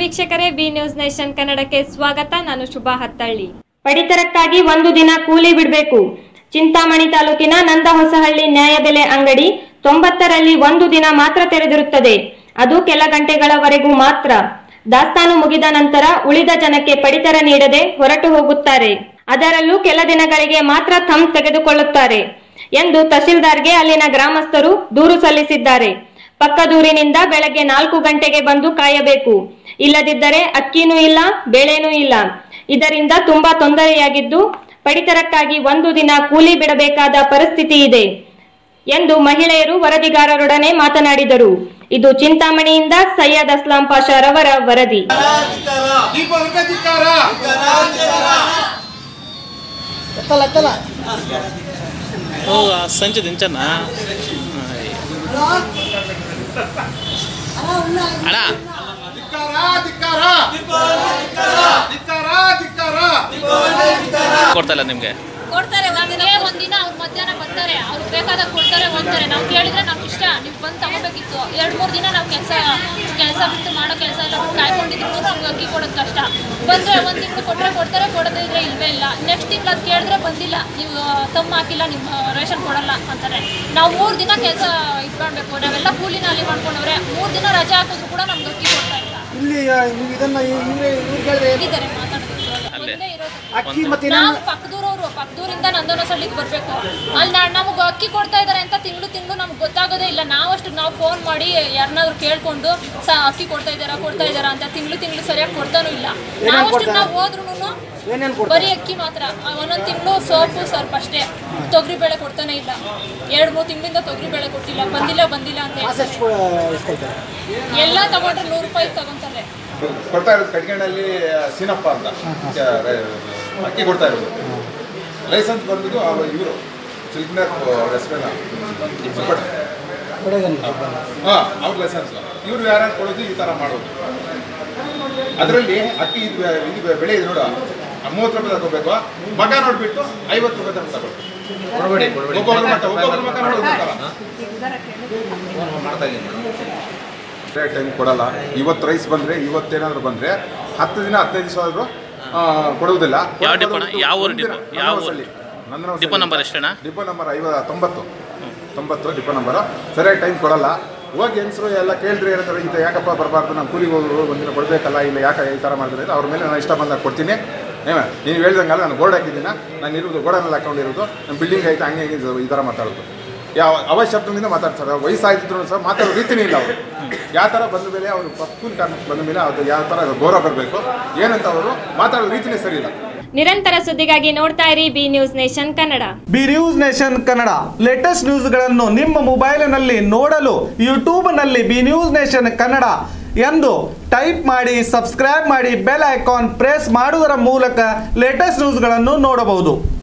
ವೀಕ್ಷಕರೇ, B news nation ಕನ್ನಡಕ್ಕೆ ಸ್ವಾಗತ. ನಾನು ಶುಭಾ ಹತ್ತಳ್ಳಿ. ಪಡಿತರಕ್ಕಾಗಿ ಒಂದು ದಿನ ಕೂಲಿ ಬಿಡಬೇಕು. ಚಿಂತಾಮಣಿ ತಾಲೂಕಿನ ನಂದಹೊಸಹಳ್ಳಿ ನ್ಯಾಯಬೆಲೆ ಅಂಗಡಿ ತೊಂಬತ್ತರಲ್ಲಿ ಒಂದು ದಿನ ಮಾತ್ರ ತೆರೆದಿರುತ್ತದೆ. ಅದು ಕೆಲ ಗಂಟೆಗಳವರೆಗೂ ಮಾತ್ರ. ದಾಸ್ತಾನು ಮುಗಿದ ನಂತರ ಉಳಿದ ಜನಕ್ಕೆ ಪಡಿತರ ನೀಡದೆ ಹೊರಟು ಹೋಗುತ್ತಾರೆ. ಅದರಲ್ಲೂ ಕೆಲ ದಿನಗಳಿಗೆ ಮಾತ್ರ ಥಮ್ ತೆಗೆದುಕೊಳ್ಳುತ್ತಾರೆ ಎಂದು ತಹಸೀಲ್ದಾರ್ಗೆ ಅಲ್ಲಿನ ಗ್ರಾಮಸ್ಥರು ದೂರು ಸಲ್ಲಿಸಿದ್ದಾರೆ. ಪಕ್ಕದೂರಿನಿಂದ ಬೆಳಗ್ಗೆ ನಾಲ್ಕು ಗಂಟೆಗೆ ಬಂದು ಕಾಯಬೇಕು. ಇಲ್ಲದಿದ್ದರೆ ಅಕ್ಕಿನೂ ಇಲ್ಲ ಬೇಳೆನೂ ಇಲ್ಲ. ಇದರಿಂದ ತುಂಬಾ ತೊಂದರೆಯಾಗಿದ್ದು ಪಡಿತರಕ್ಕಾಗಿ ಒಂದು ದಿನ ಕೂಲಿ ಬಿಡಬೇಕಾದ ಪರಿಸ್ಥಿತಿ ಇದೆ ಎಂದು ಮಹಿಳೆಯರು ವರದಿಗಾರರೊಡನೆ ಮಾತನಾಡಿದರು. ಇದು ಚಿಂತಾಮಣಿಯಿಂದ ಸೈಯದ್ ಅಸ್ಲಾಂ ಪಾಷಾರವರ ವರದಿ. ಸಂಜೆ ಅಣ್ಣ ಕೊಡ್ತಾ ಇಲ್ಲ ನಿಮ್ಗೆ? ಕೊಡ್ತಾರೆ ಒಂದಿನ ಒಂದಿನ ಅವ್ರು ಮಧ್ಯಾಹ್ನ ಬರ್ತಾರೆ ಅವ್ರು ಬೇಕಾದಾಗ ಕೊಡ್ತಾರೆ ಹೋಗ್ತಾರೆ ನಾವು ಕೇಳಿದ್ರೆ ನಮ್ಗೆ ಇಷ್ಟ ನೀವು ಬಂದು ತಗೋಬೇಕಿತ್ತು. ಎರಡು ಮೂರು ದಿನ ನಾವು ಕೆಲಸ ಕೆಲಸ ಬಿಟ್ಟು ಮಾಡೋ ಕೆಲಸ ಎಲ್ಲ ಕಾಯ್ಕೊಂಡಿದ್ರು ನಮ್ಗೆ ಅಕ್ಕಿ ಕೊಡೋದು ಕಷ್ಟ. ಬಂದರೆ ಒಂದು ತಿಂಗಳು ಕೊಟ್ಟರೆ ಕೊಡ್ತಾರೆ ಕೊಡೋದಿದ್ರೆ ಇದ್ರೆ ಇಲ್ವೇ ಇಲ್ಲ. ನೆಕ್ಸ್ಟ್ ತಿಂಗಳು ಅದು ಕೇಳಿದ್ರೆ ಬಂದಿಲ್ಲ. ನೀವು ತಮ್ಮ ಹಾಕಿಲ್ಲ ನಿಮ್ಮ ರೇಷನ್ ಕೊಡಲ್ಲ ಅಂತಾರೆ. ನಾವು ಮೂರು ದಿನ ಕೆಲಸ ಇಟ್ಕೊಳ್ಬೇಕು. ನಾವೆಲ್ಲ ಕೂಲಿ ನಾಲಿ ಮಾಡ್ಕೊಂಡವ್ರೆ. ಮೂರು ದಿನ ರಜೆ ಹಾಕೋದು ಕೂಡ ನಮ್ಗೆ ಅಕ್ಕಿ ಕೊಡ್ತಾ ಇಲ್ಲ. ಇಲ್ಲಿ ಇದನ್ನ ಇವ್ರೆ ಇವ್ರು ಅಕ್ಕಿ ಮತ್ತೆ ಪಕ್ಕದೂರಿಂದ ನಂದನಸಳ್ಳಿಗೆ ಬರಬೇಕು. ಅಲ್ಲಿ ನಮಗೆ ಅಕ್ಕಿ ಕೊಡ್ತಾ ಇದ್ದಾರೆ ಅಂತ ತಿಂಗಳು ತಿಂಗಳು ನಮ್ಗೆ ಗೊತ್ತಾಗೋದೇ ಇಲ್ಲ. ನಾವಷ್ಟು ನಾವು ಫೋನ್ ಮಾಡಿ ಯಾರನ್ನಾದ್ರು ಕೇಳ್ಕೊಂಡು ಸ ಅಕ್ಕಿ ಕೊಡ್ತಾ ಇದ್ದಾರಾ ಕೊಡ್ತಾ ಇದ್ದಾರಾ ಅಂತ ತಿಂಗಳು ತಿಂಗಳು ಸರಿಯಾಗಿ ಕೊಡ್ತಾನೂ ಇಲ್ಲ. ನಾವಷ್ಟು ನಾವು ಹೋದ್ರೂ ಬರೀ ಅಕ್ಕಿ ಮಾತ್ರ. ಒಂದೊಂದು ತಿಂಗಳು ಸೋಪು ಸ್ವಲ್ಪ ಅಷ್ಟೇ. ತೊಗರಿ ಬೇಳೆ ಕೊಡ್ತಾನೆ ಇಲ್ಲ. ಎರಡು ಮೂರು ತಿಂಗಳಿಂದ ತೊಗರಿ ಬೇಳೆ ಕೊಟ್ಟಿಲ್ಲ. ಬಂದಿಲ್ಲ ಬಂದಿಲ್ಲ ಅಂತ ಎಲ್ಲ ತಗೊಂಡ್ರೆ ನೂರು ರೂಪಾಯಿ ತಗೊಂತಾರೆ. ಕೊಡ್ತಾ ಇರೋದು ಕಟ್ಕೊಂಡಲ್ಲಿ ಸೀನಪ್ಪ ಅಂತ. ಅಕ್ಕಿ ಕೊಡ್ತಾ ಇರೋದು. ಲೈಸೆನ್ಸ್ ಬಂದಿದ್ದು ಇವರು. ಚಿಲ್ಕನರ್ ರೆಸ್ಪೆಲ್ಲ ಹಾಂ. ಅವ್ರ ಲೈಸೆನ್ಸ್ ಇವ್ರು ಯಾರು ಕೊಡೋದು ಈ ಥರ ಮಾಡೋದು. ಅದರಲ್ಲಿ ಅಕ್ಕಿ ಇದು ಇದು ಬೆಳೆ ಇದೆ ನೋಡ. ಮೂವತ್ತು ರೂಪಾಯಿ ತಗೋಬೇಕು. ಮಗ ನೋಡ್ಬಿಟ್ಟು ಐವತ್ತು ರೂಪಾಯಿ ತಗೊಂಡು ತಗೊಳ್ಳಿ ರೇಟ್ ಮಟ್ಟ ಒಬ್ಬೊಬ್ರು ಮಗ ನೋಡ್ಬೇಕಲ್ಲ ಟೈಮ್ ಕೊಡಲ್ಲ. ಇವತ್ತು ರೈಸ್ ಬಂದರೆ ಏನಾದರೂ ಬಂದರೆ ಹತ್ತು ದಿನ ಹದಿನೈದು ದಿವಸ ಆದರೂ ಕೊಡುವುದಿಲ್ಲ ಯಾವ ಡಿಪೋ? ಯಾವ ಊರು ಡಿಪೋ? ಯಾವ ಊರು? ನಂದನಹೊಸಳ್ಳಿ. ಡಿಪೋ ನಂಬರ್ ಎಷ್ಟಣ್ಣ? ಡಿಪೋ ನಂಬರ್ ಐವ ತೊಂಬತ್ತು ತೊಂಬತ್ತು ಡಿಪೋ ನಂಬರು ಸರಿಯಾಗಿ ಟೈಮ್ ಕೊಡಲ್ಲ ಹೋಗಿ ಹೆಂಗಸರು ಎಲ್ಲ ಕೇಳಿದ್ರೆ ಏನಂತಾರೆ ಇದು ಯಾಕಪ್ಪ ಬರಬಾರ್ದು ನಾನು ಕೂಲಿಗೆ ಹೋದ್ರು ಒಂದಿನ ಕೊಡಬೇಕಲ್ಲ ಇಲ್ಲ ಯಾಕೆ ಈ ಥರ ಮಾಡಿದ್ರೆ ಅವ್ರ ಮೇಲೆ ನಾನು ಇಷ್ಟ ಬಂದಾಗ ಕೊಡ್ತೀನಿ ಏನ ನೀವು ಹೇಳ್ದಂಗಲ್ಲ ನಾನು ಬೋರ್ಡ್ ಹಾಕಿದ್ದೀನಿ ನಾನು ಇರೋದು ಗೋಡನಲ್ಲಿ ಹಾಕೊಂಡಿರೋದು ನಮ್ಮ ಬಿಲ್ಡಿಂಗ್ ಐತೆ ಹಂಗೆ ಈ ಥರ ಮಾತಾಡೋದು ಯಾವ ಅವಶ್ಯಕತೆಯಿಂದ ಮಾತಾಡ್ತಾರೆ. ವಯಸ್ಸಾಯ್ತಿದ್ರು ಸಹ ಮಾತಾಡೋ ರೀತಿನೇ ಇಲ್ಲ ಅವರು. ಯಾವ ಥರ ಬಂದ ಮೇಲೆ ಅವರು ಕೂಲಿ ಕಾರಣಕ್ಕೆ ಬಂದ ಮೇಲೆ ಅದು ಯಾವ ಥರ ಗೌರವ ಬರಬೇಕು ಏನಂತ ಅವರು ಮಾತಾಡೋ ರೀತಿನೇ ಸರಿ ಇಲ್ಲ. ನಿರಂತರ ಸುದ್ದಿಗಾಗಿ ನೋಡ್ತಾ ಇರಿ B news nation Kannada. B news nation Kannada. Latest ನ್ಯೂಸ್ಗಳನ್ನು ನಿಮ್ಮ ಮೊಬೈಲಿನಲ್ಲಿ ನೋಡಲು ಯೂಟ್ಯೂಬ್ನಲ್ಲಿ ಬಿ ನ್ಯೂಸ್ ನೇಷನ್ ಕನ್ನಡ ಎಂದು ಟೈಪ್ ಮಾಡಿ ಸಬ್ಸ್ಕ್ರೈಬ್ ಮಾಡಿ ಬೆಲ್ ಐಕಾನ್ ಪ್ರೆಸ್ ಮಾಡುವುದರ ಮೂಲಕ ಲೇಟೆಸ್ಟ್ ನ್ಯೂಸ್ಗಳನ್ನು ನೋಡಬಹುದು.